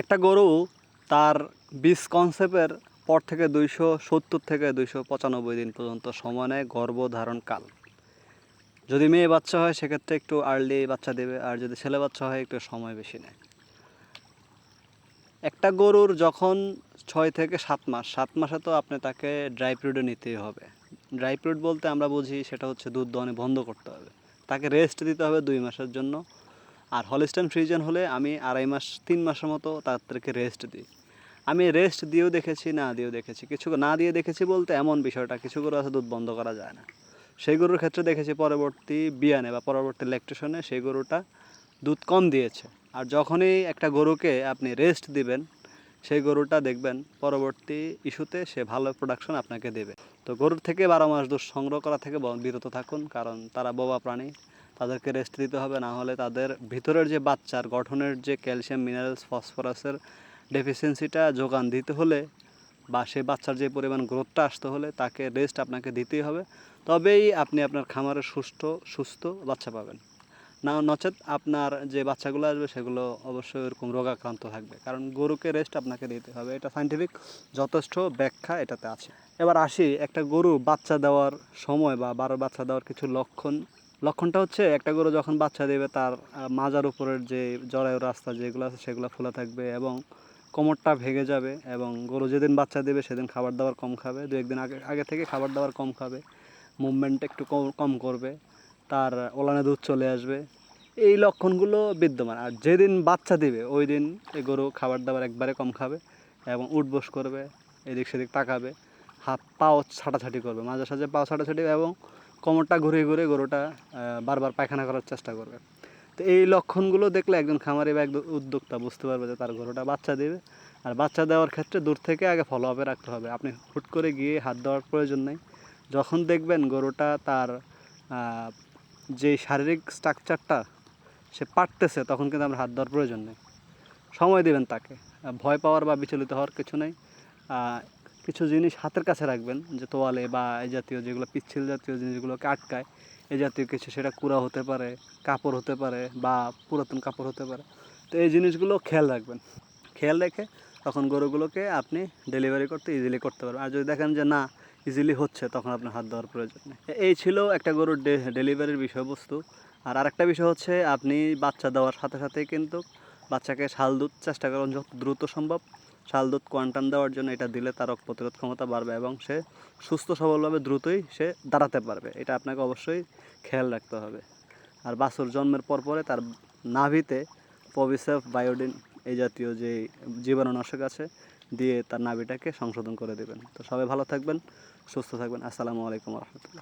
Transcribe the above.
একটা গরু তার বীজ কনসেপ্টের পর থেকে দুইশো সত্তর থেকে দুইশো পঁচানব্বই দিন পর্যন্ত সময় নেয় গর্ভধারণ কাল যদি মেয়ে বাচ্চা হয়, সেক্ষেত্রে একটু আর্লি বাচ্চা দেবে, আর যদি ছেলে বাচ্চা হয়, একটু সময় বেশি নেয়। একটা গরুর যখন ছয় থেকে সাত মাস, সাত মাসে তো আপনি তাকে ড্রাই ফ্রুটে নিতেই হবে। ড্রাই ফ্রুট বলতে আমরা বুঝি সেটা হচ্ছে দুধ দহনে বন্ধ করতে হবে। তাকে রেস্ট দিতে হবে দুই মাসের জন্য। আর হলিস্টান ফ্রিজেন হলে আমি আড়াই মাস, তিন মাসের মতো তাদেরকে রেস্ট দিই। আমি রেস্ট দিয়েও দেখেছি, না দিয়েও দেখেছি। কিছু না দিয়ে দেখেছি বলতে এমন বিষয়টা, কিছু গরু আছে দুধ বন্ধ করা যায় না। সেই গরুর ক্ষেত্রে দেখেছি পরবর্তী বিয়ানে বা পরবর্তী ল্যাকটেশনে সেই গরুটা দুধ কম দিয়েছে। আর যখনই একটা গরুকে আপনি রেস্ট দিবেন, সেই গরুটা দেখবেন পরবর্তী ইস্যুতে সে ভালো প্রোডাকশন আপনাকে দেবে। তো গরুর থেকে বারো মাস দুধ সংগ্রহ করা থেকে বিরত থাকুন, কারণ তারা বোবা প্রাণী। তাদেরকে রেস্ট দিতে হবে, না হলে তাদের ভিতরের যে বাচ্চার গঠনের যে ক্যালসিয়াম মিনারেলস ফসফরাসের ডেফিসিয়েন্সিটা যোগান দিতে হলে বা সেই বাচ্চার যে পরিমাণ গ্রোথটা আসতে হলে তাকে রেস্ট আপনাকে দিতেই হবে। তবেই আপনি আপনার খামারে সুস্থ সুস্থ বাচ্চা পাবেন। না, নচেত আপনার যে বাচ্চাগুলো আসবে সেগুলো অবশ্যই ওরকম রোগাক্রান্ত থাকবে। কারণ গরুকে রেস্ট আপনাকে দিতে হবে। এটা সাইন্টিফিক যথেষ্ট ব্যাখ্যা এটাতে আছে। এবার আসি একটা গরু বাচ্চা দেওয়ার সময় বা বারো বাচ্চা দেওয়ার কিছু লক্ষণ লক্ষণটা হচ্ছে একটা গরু যখন বাচ্চা দেবে, তার মাজার উপরের যে জরায়ু রাস্তা যেগুলো আছে সেগুলো খোলা থাকবে এবং কোমরটা ভেঙে যাবে এবং গরু যেদিন বাচ্চা দেবে সেদিন খাবার দাবার কম খাবে, দু একদিন আগে আগে থেকে খাবার দাবার কম খাবে মুভমেন্ট একটু কম কম করবে, তার ওলানে দুধ চলে আসবে। এই লক্ষণগুলো বিদ্যমান। আর যেদিন বাচ্চা দিবে ওই দিন এই গরু খাবার দাবার একবারে কম খাবে এবং উঠবোস করবে, এদিক সেদিক তাকাবে। হাত পাও ছাটাছাটি করবে, মাঝে সাঝে পাও ছাটাছাটি এবং কোমরটা ঘুরে ঘুরে গরুটা বারবার পায়খানা করার চেষ্টা করবে। তো এই লক্ষণগুলো দেখলে একজন খামারি বা একজন উদ্যোক্তা বুঝতে পারবে যে তার গরুটা বাচ্চা দেবে। আর বাচ্চা দেওয়ার ক্ষেত্রে দূর থেকে আগে ফলো আপে রাখতে হবে। আপনি হুট করে গিয়ে হাত দেওয়ার প্রয়োজন নেই। যখন দেখবেন গরুটা তার যে শারীরিক স্ট্রাকচারটা সে পারতেছে, তখন কিন্তু আমরা হাত দেওয়ার প্রয়োজন নেই। সময় দেবেন তাকে। ভয় পাওয়ার বা বিচলিত হওয়ার কিছু নেই। কিছু জিনিস হাতের কাছে রাখবেন, যে তোয়ালে বা এই জাতীয় যেগুলো পিচ্ছিল জাতীয় জিনিসগুলোকে আটকায়, এই জাতীয় কিছু, সেটা কুড়া হতে পারে, কাপড় হতে পারে বা পুরাতন কাপড় হতে পারে। তো এই জিনিসগুলো খেয়াল রাখবেন। খেয়াল রেখে তখন গরুগুলোকে আপনি ডেলিভারি করতে ইজিলি করতে পারবেন। আর যদি দেখেন যে না ইজিলি হচ্ছে, তখন আপনার হাত দেওয়ার প্রয়োজন নেই। এই ছিল একটা গরুর ডেলিভারির বিষয়বস্তু। আর আরেকটা বিষয় হচ্ছে, আপনি বাচ্চা দেওয়ার সাথে সাথেই কিন্তু বাচ্চাকে শাল দুধ চেষ্টা করুন, যত দ্রুত সম্ভব। শাল দুধ কোয়ান্টাম দেওয়ার জন্য এটা দিলে তার রোগ প্রতিরোধ ক্ষমতা বাড়বে এবং সে সুস্থ সবলভাবে দ্রুতই সে দাঁড়াতে পারবে। এটা আপনাকে অবশ্যই খেয়াল রাখতে হবে। আর বাছুর জন্মের পর পরে তার নাভিতে পবিসেফ বায়োডিন এই জাতীয় যে জীবাণুনাশক আছে দিয়ে তার নাভিটাকে সংশোধন করে দেবেন। তো সবাই ভালো থাকবেন, সুস্থ থাকবেন। আসসালামু আলাইকুম রহমতুল্লাহ।